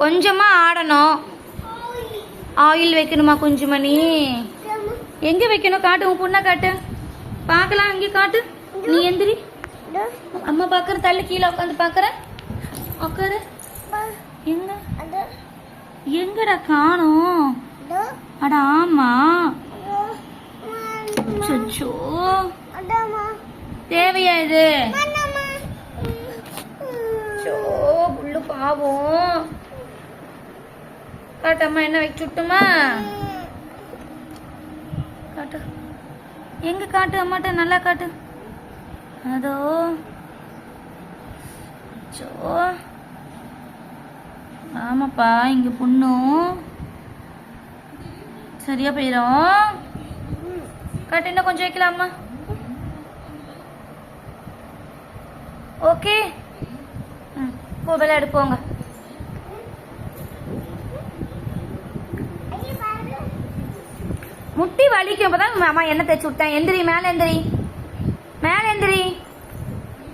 கொஞ்சமா ஆடணும். ஆயில் வைக்கணுமா குஞ்சுமணி? எங்க வைக்கணும்? காட்டு உன் பொண்ணை காட்டு. பார்க்கலாம் அங்கே காட்டு. நீ எந்திரி. அம்மா பாக்குற தள்ளி கீழே உட்காந்து பாக்குற உட்காரு எங்க? எங்கடா காணோம்? அட ஆமா. சொச்சோ தேவையா இது? புல்லு பாவம். காட்டம்மா என்ன வைக்க விட்டுமா காட்டு. எங்க காட்டு? அம்மாட்ட நல்லா காட்டு. அதோ. சோ ஆமாப்பா இங்க புண்ணும் சரியா போயிடும் காட்டு இன்னும் கொஞ்சம் வைக்கலாமா ஓகே. ம் போ விளையாடு போங்க. முட்டி வலிக்கும். அம்மா என்ன தேய்ச்சி விட்டேன். எந்திரி எந்திரி மேலே எந்திரி.